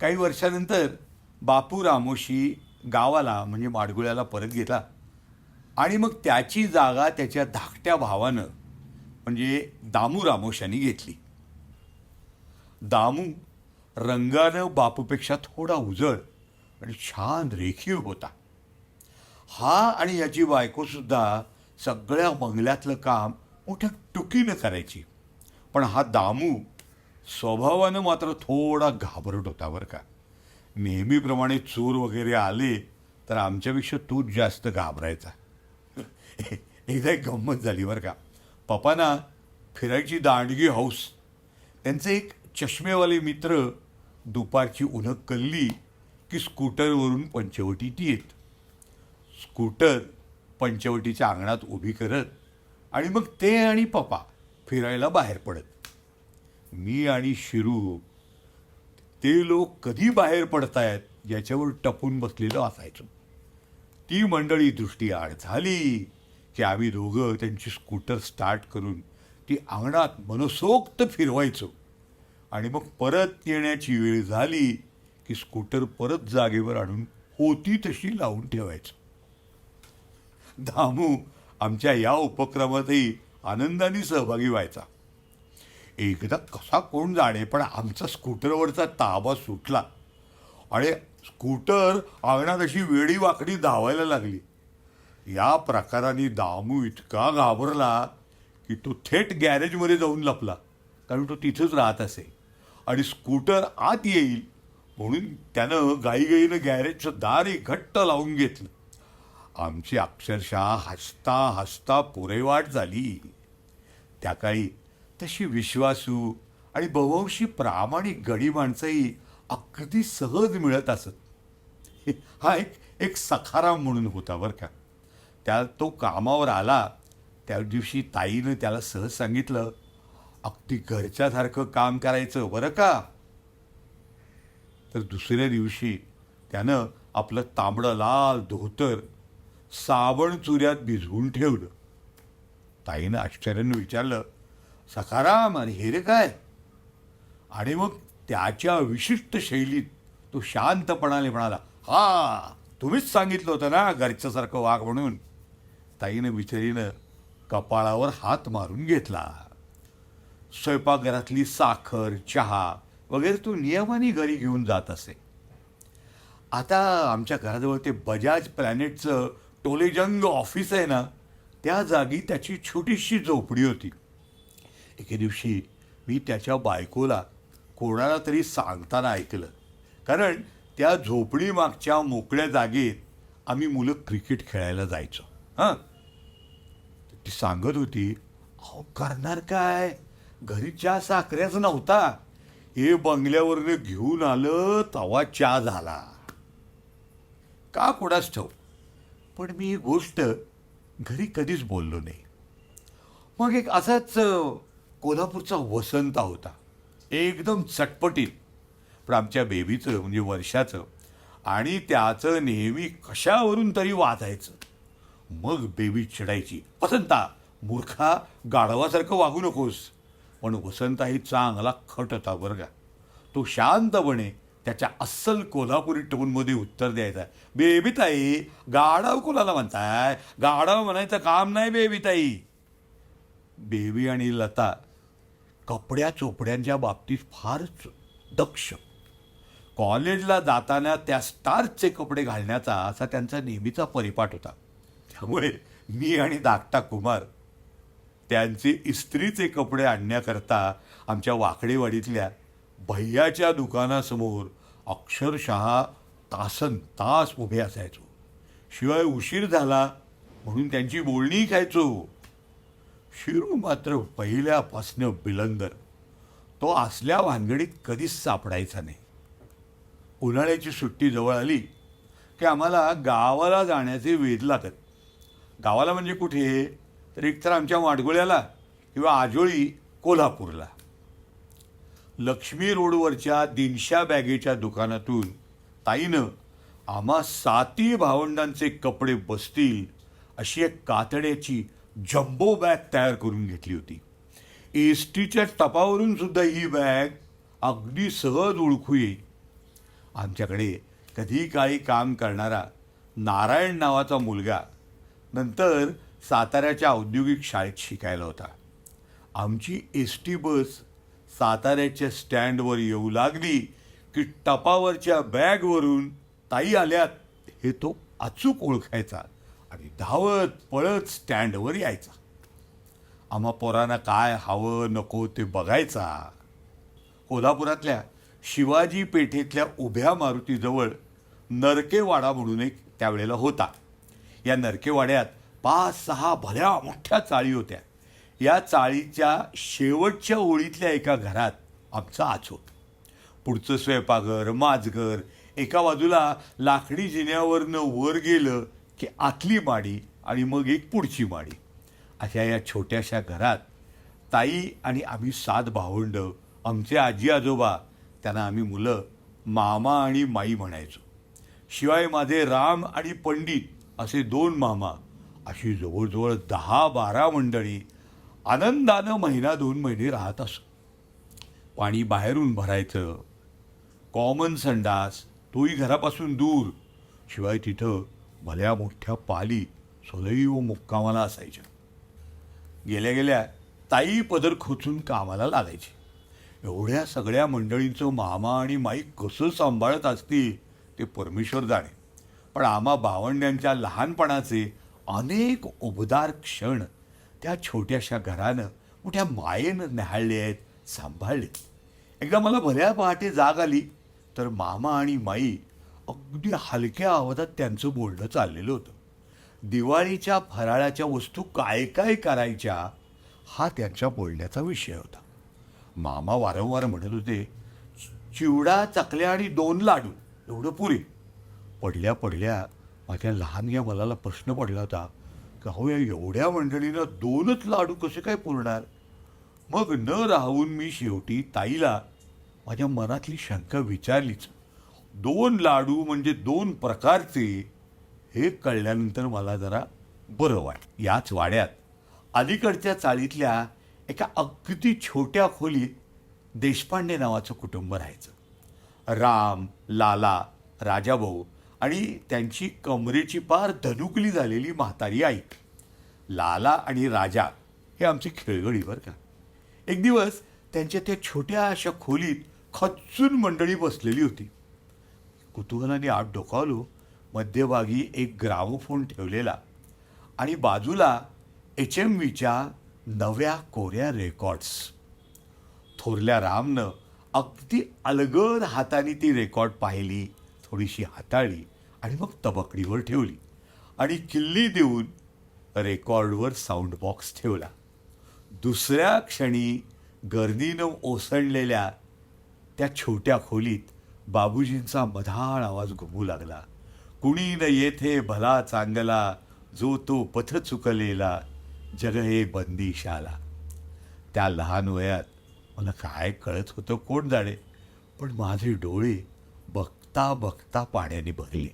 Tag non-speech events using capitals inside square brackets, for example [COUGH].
काही वर्षानंतर बापू रामोशी गावाला म्हणजे माडगुळ्याला परत गेला. आणि मग त्याची जागा त्याच्या धाकट्या भावानं म्हणजे दामू रामोशांनी घेतली. दामू रंगानं बापूपेक्षा थोडा उजळ आणि छान रेखीव होता. हा आणि याची बायकोसुद्धा सगळ्या बंगल्यातलं काम मोठ्या टुकीनं करायची. पण हा दामू स्वभावानं मात्र थोडा घाबरट होता बरं का. नेहमीप्रमाणे चोर वगैरे आले तर आमच्यापेक्षा तूच जास्त घाबरायचा. [LAUGHS] एकदा एक गंमत झाली बरं का. पप्पांना फिरायची दांडगी हौस त्यांचे एक चष्मेवाले मित्र दुपारची उन्हं कल्ली की स्कूटरवरून पंचवटीत येत स्कूटर पंचवटीच्या अंगणात उभी करत आणि मग ते आणि पप्पा फिरायला बाहेर पडत. मी आणि शिरू ते लोक कधी बाहेर पडतायत याच्यावर टपून बसलेलं असायचं. ती मंडळी दृष्टी आड झाली की आम्ही दोघं त्यांची स्कूटर स्टार्ट करून ती अंगणात मनसोक्त फिरवायचो. आणि मग परत येण्याची वेळ झाली की स्कूटर परत जागेवर आणून होती तशी लावून ठेवायचं. दामू आमच्या या उपक्रमातही आनंदाने सहभागी व्हायचा. एकदा कसा कोण जाणे पण आमचा स्कूटरवरचा ताबा सुटला. आणि स्कूटर अंगणात अशी वेडी वाकडी धावायला लागली. या प्रकाराने दामू इतका घाबरला की तो थेट गॅरेजमध्ये जाऊन लपला कारण तो तिथंच राहत असे. आणि स्कूटर आत येईल म्हणून त्यानं गाईगाईनं गॅरेजचं दार एक घट्ट लावून घेतलं. आमची अक्षरशः हसता हसता पुरेवाट झाली. त्या काळी तशी विश्वासू आणि बहुंशी प्रामाणिक गडी माणसंही अगदी सहज मिळत असत. [LAUGHS] हा एक एक सखाराम म्हणून होता बरं का. त्या तो कामावर आला त्या दिवशी ताईनं त्याला सहज सांगितलं अगदी घरच्यासारखं काम करायचं बरं का? तर दुसऱ्या दिवशी त्यानं आपलं तांबडं लाल धोतर साबण चुऱ्यात भिजवून ठेवलं. ताईनं आश्चर्यानं विचारलं सखाराम अरे हे रे काय? आणि मग त्याच्या विशिष्ट शैलीत तो शांतपणाने म्हणाला हा तुम्हीच सांगितलं होतं ना घरच्यासारखं वाघ म्हणून. ताईनं बिचारीनं कपाळावर हात मारून घेतला. स्वयंपाकघरातली साखर चहा वगैरे तो नियमाने घरी घेऊन जात असे. आता आमच्या घराजवळ ते बजाज प्लॅनेटचं टोलेजंग ऑफिस आहे ना त्या जागी त्याची छोटीशी झोपडी होती. एके दिवशी मी त्याच्या बायकोला कोणाला तरी सांगताना ऐकलं. कारण त्या झोपडी मागच्या मोकळ्या जागेत आम्ही मुलं क्रिकेट खेळायला जायचो. हां? ती सांगत होती अहो करणार काय? घरी चहा साखऱ्याच नव्हता. हे बंगल्यावरनं घेऊन आलं तवा चहा झाला. का कोणाच ठेव पण मी ही गोष्ट घरी कधीच बोललो नाही. मग एक असाच कोल्हापूरचा वसंत होता. एकदम चटपटीत. पण आमच्या बेबीचं म्हणजे वर्षाचं आणि त्याचं नेहमी कशावरून तरी वाचायचं मग बेबी चिडायची वसंता मूर्खा गाढवासारखं वागू नकोस. पण वसंताही चांगला खट होता बरं का. तो शांतपणे त्याच्या अस्सल कोल्हापुरी टोनमध्ये उत्तर द्यायचा बेबीताई गाढव कोणाला म्हणताय? गाढव म्हणायचं काम नाही बेबीताई. बेबी आणि लता कपड्या चोपड्यांच्या बाबतीत फारच दक्ष. कॉलेजला जाताना त्या स्टार्चचे कपडे घालण्याचा असा त्यांचा नेहमीचा परिपाठ होता. त्यामुळे मी आणि धाकटा कुमार त्यांचे इस्त्रीचे कपडे आणण्याकरता आमच्या वाकडेवाडीतल्या भैयाच्या दुकानासमोर अक्षरशः तासन तास उभे असायचो. शिवाय उशीर झाला म्हणून त्यांची बोलणी खायचो. शिरू मात्र पहिल्यापासनं बिलंदर. तो असल्या भानगडीत कधीच सापडायचा नाही. उन्हाळ्याची सुट्टी जवळ आली की आम्हाला गावाला जाण्याचे वेध लागत. गावाला म्हणजे कुठे? तर एकतर आमच्या माडगुळ्याला किंवा आजोळी कोल्हापूरला. लक्ष्मी रोडवरच्या दिनशा बॅगेच्या दुकानातून ताईनं आम्हा साती भावंडांचे कपडे बसतील अशी एक कातड्याची जम्बो बॅग तयार करून घेतली होती. एस टीच्या टपावरून सुद्धा ही बॅग अगदी सहज ओळखू येईल. आमच्याकडे कधी काळी काम करणारा नारायण नावाचा मुलगा नंतर साताऱ्याच्या औद्योगिक शाळेत शिकायला होता. आमची एस टी बस साताऱ्याच्या स्टँडवर येऊ लागली की टपावरच्या बॅगवरून ताई आल्यात हे तो अचूक ओळखायचा. आणि धावत पळत स्टँडवर यायचा. आम्हा पोरांना काय हवं नको ते बघायचा. कोल्हापुरातल्या शिवाजी पेठेतल्या उभ्या मारुतीजवळ नरकेवाडा म्हणून एक त्यावेळेला होता. या नरकेवाड्यात पाच सहा भल्या मोठ्या चाळी होत्या. या चाळीच्या शेवटच्या ओळीतल्या एका घरात आमचा आचोत पुढचं स्वयंपाकघर माजघर एका बाजूला लाकडी जिन्यावरनं वर गेलं की आतली माडी आणि मग एक पुढची माडी. अशा या छोट्याशा घरात ताई आणि आम्ही सात भावंड आमचे आजी आजोबा त्यांना आम्ही मुलं मामा आणि माई म्हणायचो. शिवाय माझे राम आणि पंडित असे दोन मामा अशी जवळजवळ दहा बारा मंडळी आनंदानं महिना दोन महिने राहत असो पाणी बाहेरून भरायचं कॉमन संडास तोही घरापासून दूर. शिवाय तिथं भल्या मोठ्या पाली सदैव मुक्कामाला असायच्या. गेल्या गेल्या ताई पदर खोचून कामाला लागायची. एवढ्या सगळ्या मंडळींचं मामा आणि माई कसं सांभाळत असती ते परमेश्वर जाणे. पण आम्हा भावंड्यांच्या लहानपणाचे अनेक उबदार क्षण त्या छोट्याशा घरानं मोठ्या मायेनं न्याहाळले आहेत सांभाळले. एकदा मला भल्या पहाटे जाग आली तर मामा आणि माई अगदी हलक्या आवाजात त्यांचं बोलणं चाललेलं होतं. दिवाळीच्या फराळाच्या वस्तू काय काय करायच्या हा त्यांच्या बोलण्याचा विषय होता. मामा वारंवार म्हणत होते चिवडा चकल्या आणि दोन लाडू एवढं पुरे. पडल्या पडल्या माझ्या लहान या मलाला प्रश्न पडला होता की अहो या एवढ्या मंडळीनं दोनच लाडू कसे काय पुरणार? मग न राहून मी शेवटी ताईला माझ्या मनातली शंका विचारलीच. दोन लाडू म्हणजे दोन प्रकारचे हे कळल्यानंतर मला जरा बरं वाट याच वाड्यात. अलीकडच्या चाळीतल्या एका अगदी छोट्या खोलीत देशपांडे नावाचं कुटुंब राहायचं. राम लाला राजाभाऊ आणि त्यांची कमरेची पार धनुकली झालेली म्हातारी आई. लाला आणि राजा हे आमचे खेळगडी बरं का. एक दिवस त्यांच्या त्या छोट्या अशा खोलीत खच्चून मंडळी बसलेली होती. कुतूहलाने आत डोकावलो मध्यभागी एक ग्रामोफोन ठेवलेला. आणि बाजूला एच एम व्हीच्या नव्या कोऱ्या रेकॉर्ड्स. थोरल्या रामनं अगदी अलगद हाताने ती रेकॉर्ड पाहिली. थोडीशी हाताळली आणि मग तबकडीवर ठेवली. आणि किल्ली देऊन रेकॉर्डवर साऊंड बॉक्स ठेवला. दुसऱ्या क्षणी गर्दीनं ओसंडलेल्या त्या छोट्या खोलीत बाबूजींचा मधाळ आवाज घुमू लागला कुणी न येथे भला चांगला जो तो पथ चुकलेला जग हे बंदिशाला त्या लहान वयात मला काय कळत होतं कोण जाणे पण माझे डोळे बघता बघता पाण्याने भरले